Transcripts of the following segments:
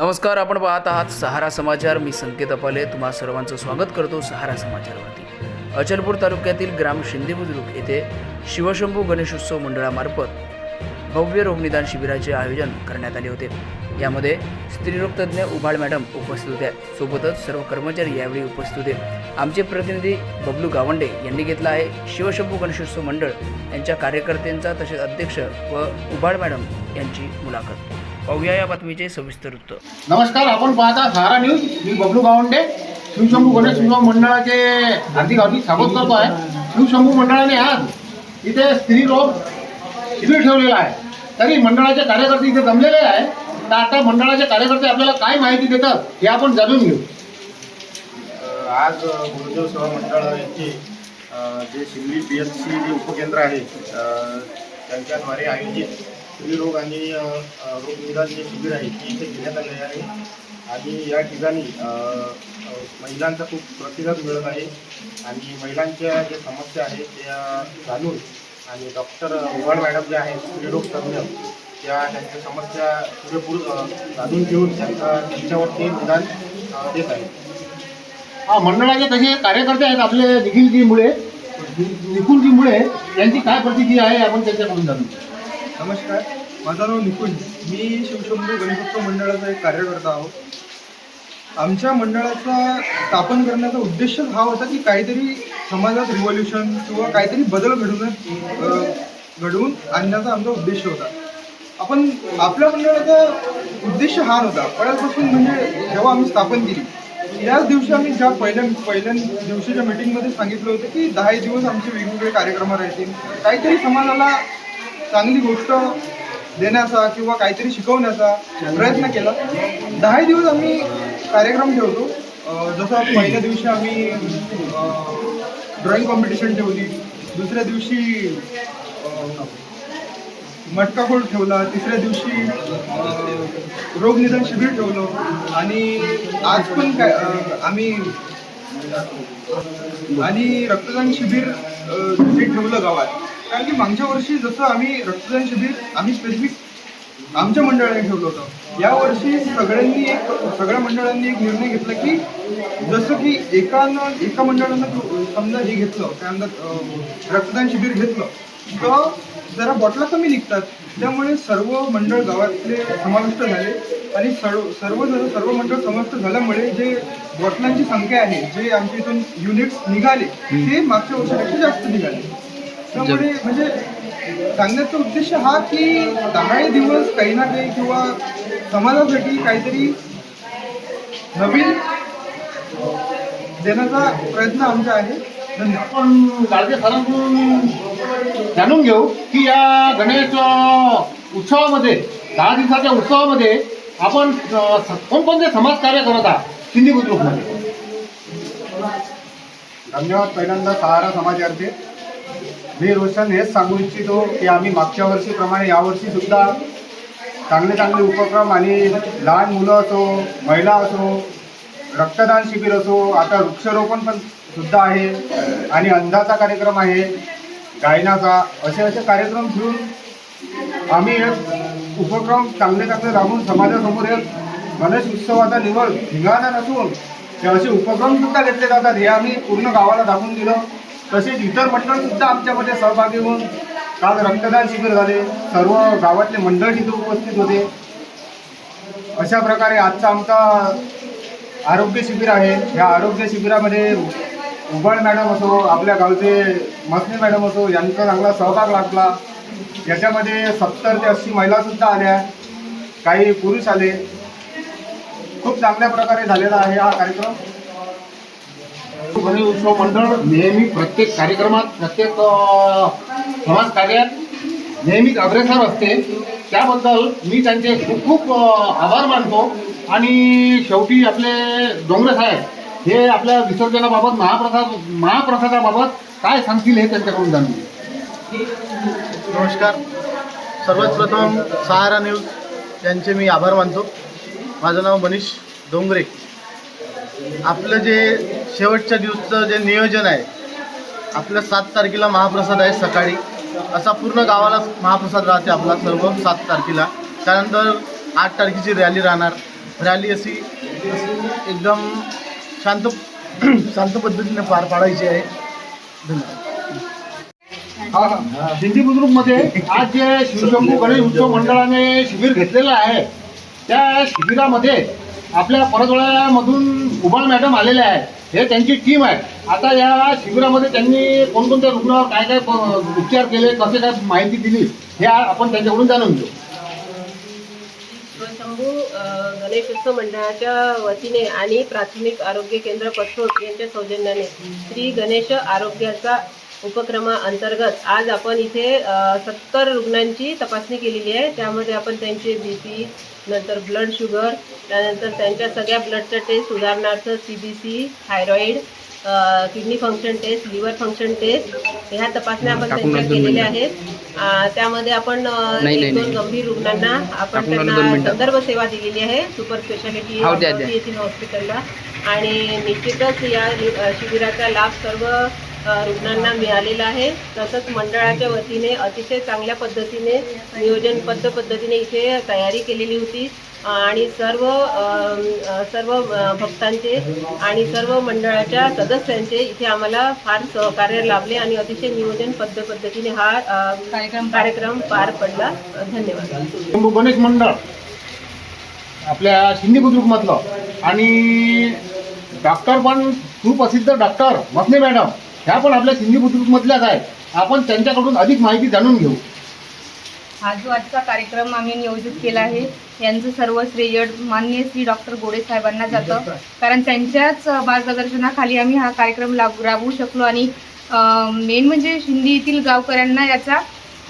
नमस्कार आपण पाहत आहात सहारा समाचार. मी संकेत अपाले. तुम्हा सर्वांचं स्वागत करतो सहारा समाचारवरती. अचलपूर तालुक्यातील ग्राम शिंदे बुद्रुक येथे शिवशंभू गणेशोत्सव मंडळामार्फत भव्य रोगनिदान शिबिराचे आयोजन करण्यात आले होते. यामध्ये स्त्रीरोग तज्ज्ञ उभाळ मॅडम उपस्थित होत्या. सोबतच सर्व कर्मचारी यावेळी उपस्थित होते. आमचे प्रतिनिधी बबलू गावंडे यांनी घेतला आहे. शिवशंभू गणेशोत्सव मंडळ यांच्या कार्यकर्त्यांचा तसेच अध्यक्ष व उभाळ मॅडम यांची मुलाखत. पाहूया या बातमीचे सविस्तर वृत्त नमस्कार आपण पाहता सहारा न्यूज. मी बबलू गावंडे. शिवशंभू गणेश उत्सव मंडळाचे हार्दिक हार्दिक स्वागत करतो आहे. शिवशंभू मंडळाने आज इथे स्त्री रोग शिबिर ठेवलेला आहे. तरी मंडळाचे कार्यकर्ते इथे जमलेले आहे तर आता मंडळाचे कार्यकर्ते आपल्याला काय माहिती देतात हे आपण जाणून घेऊ. आज गुरुदेव सेवा मंडळ अ, जे शिमली पी एच सी जे उपकेंद्र आहे त्यांच्याद्वारे आयोजित स्त्रीरोग आणि रोगनिदान जे शिबिर आहे ते इथे घेण्यात आले आहे. आणि या ठिकाणी महिलांचा खूप प्रतिसाद मिळत आहे. आणि महिलांच्या ज्या समस्या आहेत त्या जाणून आणि डॉक्टर उभाळ मॅडम जे आहेत स्त्रीरोग तज्ज्ञ त्या त्यांच्या समस्या पुरेपूर जाणून घेऊन त्यांचा त्यांच्यावरती निदान देत आहेत. हा मंडळाचे तसे कार्यकर्ते आहेत आपले निखिलजी मुळे निकुलजी मुळे यांची काय प्रतिक्रिया आहे आपण त्यांच्याकडून जाणून घेऊ. नमस्कार माझं नाव निकुंज. मी शिवशंभू गणेशोत्सव मंडळाचा एक कार्यकर्ता आहोत आमच्या मंडळाचा स्थापन करण्याचा उद्देशच हा होता की काहीतरी समाजात रिव्हॉल्युशन किंवा काहीतरी बदल घडवून घडवून आणण्याचा आमचा उद्देश होता. आपण आपल्या मंडळाचा उद्देश हा नव्हता. पहिल्यापासून म्हणजे जेव्हा आम्ही स्थापन केली त्याच दिवशी आम्ही ज्या पहिल्या पहिल्या दिवशीच्या मीटिंगमध्ये सांगितलं होतं की दहा दिवस आमचे वेगवेगळे कार्यक्रम राहतील. काहीतरी समाजाला चांगली गोष्ट देण्याचा किंवा काहीतरी शिकवण्याचा प्रयत्न केला. दहा दिवस आम्ही कार्यक्रम ठेवतो. जसं पहिल्या दिवशी आम्ही ड्रॉइंग कॉम्पिटिशन ठेवली. दुसऱ्या दिवशी मटका फोड ठेवला. तिसऱ्या दिवशी रोगनिधन रोगनिदान शिबिर ठेवलं. आणि आज पण काय आम्ही आणि रक्तदान शिबिर जे ठेवलं गावात. कारण की मागच्या वर्षी जसं आम्ही रक्तदान शिबिर आम्ही स्पेसिफिक आमच्या मंडळाने ठेवलं होतं. यावर्षी सगळ्यांनी एक सगळ्या मंडळांनी एक निर्णय घेतला की जसं की एकानं एका मंडळानं समजा हे घेतलं काय म्हणतात रक्तदान शिबिर घेतलं तर जरा बॉटला कमी निघतात. त्यामुळे सर्व मंडळ गावातले समाविष्ट झाले आणि सर्व सर्व जण सर्व मंडळ समाविष्ट झाल्यामुळे जे बॉटलांची संख्या आहे जे आमच्या इथून युनिट्स निघाले ते मागच्या वर्षापेक्षा जास्त निघाले. त्यामुळे म्हणजे सांगण्याचा उद्देश हा की दहा दिवस काही ना काही किंवा समाजासाठी काहीतरी नवीन देण्याचा प्रयत्न आमचा आहे. आपण गाडगे सरांकडून जाणून घेऊ की या गणेश उत्सवामध्ये दहा दिवसाच्या उत्सवामध्ये आपण कोणकोणते समाज कार्य करत आहात? सिंधी बुद्रुकमध्ये. धन्यवाद पहिल्यांदा सहारा समाजार्थे मी रोशन हेच सांगू इच्छितो की आम्ही मागच्या वर्षीप्रमाणे यावर्षी सुद्धा चांगले चांगले उपक्रम आणि लहान मुलं असो महिला असो रक्तदान शिबिर असो आता वृक्षारोपण पण सुद्धा आहे आणि अंधाचा कार्यक्रम आहे गायनाचा असे असे कार्यक्रम घेऊन आम्ही एक उपक्रम चांगले चांगले राबून समाजासमोर एक गणेश उत्सवाचा निवड धिंगाणा नसून ते असे उपक्रम सुद्धा घेतले जातात हे आम्ही पूर्ण गावाला दाखवून दिलं. तसेच इतर मंडळसुद्धा आमच्यामध्ये सहभागी होऊन काल रक्तदान शिबिर झाले. सर्व गावातले मंडळ तिथे उपस्थित होते. अशा प्रकारे आजचा आमचा आरोग्य शिबिर आहे. या आरोग्य शिबिरामध्ये उबाळ मॅडम असो आपल्या गावचे मसने मॅडम असो यांचा चांगला सहभाग लागला याच्यामध्ये सत्तर ते ऐंशी महिलासुद्धा आल्या. काही पुरुष आले. खूप चांगल्या प्रकारे झालेला आहे हा कार्यक्रम. गणेश उत्सव मंडळ नेहमी प्रत्येक कार्यक्रमात प्रत्येक समाज कार्यात नेहमीच अग्रेसर असते. त्याबद्दल मी त्यांचे खूप खूप आभार मानतो. आणि शेवटी आपले डोंगरे साहेब हे आपल्या विसर्जनाबाबत महाप्रसाद महाप्रसादाबाबत काय सांगतील हे त्यांच्याकडून जाणून नमस्कार. सर्वात प्रथम सहारा न्यूज यांचे मी आभार मानतो. माझं नाव मनीष डोंगरे. आपलं जे शेवटच्या दिवसचं जे नियोजन आहे आपलं सात तारखेला महाप्रसाद आहे सकाळी. असा पूर्ण गावाला महाप्रसाद राहते आपला सर्व सात तारखेला. त्यानंतर आठ तारखेची रॅली राहणार. रॅली अशी एकदम शांत शांत पद्धतीने पार पाडायची आहे. धन्यवाद. सिंधी बुद्रुकमध्ये आज जे शिवशंभू गणेश उत्सव मंडळाने शिबिर घेतलेलं आहे त्या शिबिरामध्ये आपल्या परतवाड्यामधून उबाळ मॅडम आलेले आहेत. हे त्यांची टीम आहे. आता या शिबिरामध्ये त्यांनी कोणकोणत्या रुग्णावर काय काय उपचार केले कसे काय माहिती दिली हे आपण त्यांच्याकडून जाणून घेऊ. शंभू गणेश गणेशोत्सव मंडळाच्या वतीने आणि प्राथमिक आरोग्य केंद्र पथोट यांच्या सौजन्याने श्री गणेश आरोग्याचा उपक्रमाअंतर्गत. आज आपण इथे सत्तर रुग्णांची तपासणी केलेली आहे. त्यामध्ये आपण त्यांचे बी पी नंतर ब्लड शुगर त्यानंतर त्यांच्या सगळ्या ब्लडच्या टेस्ट उदाहरणार्थ C B C thyroid kidney function test liver function test ह्या तपासण्या आपण त्यांच्या केलेल्या आहेत. त्यामध्ये आपण एक दोन गंभीर रुग्णांना आपण त्यांना संदर्भ सेवा दिलेली आहे. सुपर स्पेशालिटी येथील हॉस्पिटलला आणि निश्चितच या शिबिराचा लाभ सर्व रुग्णांना मिळालेला आहे. तसंच मंडळाच्या वतीने अतिशय चांगल्या पद्धतीने नियोजनबद्ध पद्धतीने इथे तयारी केलेली होती. आणि सर्व सर्व भक्तांचे आणि सर्व मंडळाच्या सदस्यांचे इथे आम्हाला फार सहकार्य लाभले आणि अतिशय नियोजनबद्ध पद्धतीने हा अ, कार्यक्रम पार पडला. धन्यवाद. गणेश मंडळ आपल्या सिंधी बुद्रुकमधलं. आणि डॉक्टर पण सुप्रसिद्ध डॉक्टर मसने मॅडम ह्या पण आपल्या सिंधी बुद्रुकमधल्याच आहेत आपण त्यांच्याकडून अधिक माहिती जाणून घेऊ. हा जो आजचा कार्यक्रम आम्ही नियोजित केला आहे. यांचं सर्व श्रेय माननीय श्री डॉक्टर गोडे साहेबांना जातं. कारण त्यांच्याच मार्गदर्शनाखाली आम्ही हा कार्यक्रम राबवू शकलो आणि मेन म्हणजे शिंदी येथील गावकऱ्यांना याचा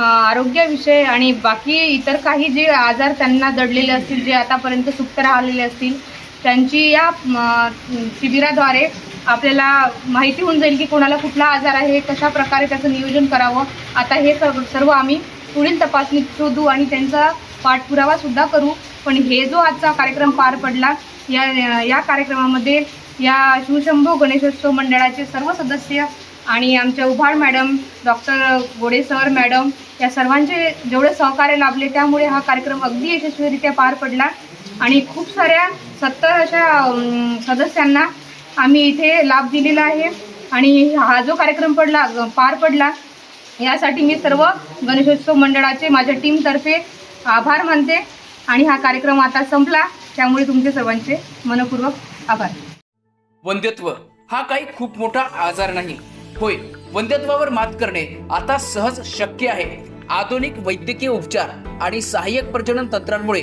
आरोग्याविषय आणि बाकी इतर काही जे आजार त्यांना दडलेले असतील जे आतापर्यंत सुप्त राहिलेले असतील त्यांची या शिबिराद्वारे आपल्याला माहिती होऊन जाईल की कोणाला कुठला आजार आहे कशा प्रकारे त्याचं नियोजन करावं. आता हे सर्व सर्व आम्ही पुढील तपासणीत शोधू आणि त्यांचा पाठपुरावा सुद्धा करू. पण हे जो आजचा कार्यक्रम पार पडला या या कार्यक्रमामध्ये या शिवशंभू गणेशोत्सव मंडळाचे सर्व सदस्य आणि आमच्या Ubhad madam doctor Gode sir madam या सर्वांचे जेवढे सहकार्य लाभले त्यामुळे हा कार्यक्रम अगदी यशस्वीरित्या पार पडला. आणि खूप साऱ्या सत्तर अशा सदस्यांना आम्ही इथे लाभ दिलेला आहे. आणि हा जो कार्यक्रम पडला पार पडला यासाठी मी सर्व गणेशोत्सव मंडळाचे माझ्या टीमतर्फे आभार मानते. आणि हा कार्यक्रम आता संपला. त्यामुळे तुमचे सर्वांचे मनपूर्वक आभार. वंध्यत्व हा काही खूप मोठा आजार नाही. होय वंध्यत्वावर मात करणे आता सहज शक्य आहे. आधुनिक वैद्यकीय उपचार आणि सहाय्यक प्रजनन तंत्रांमुळे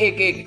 एक एक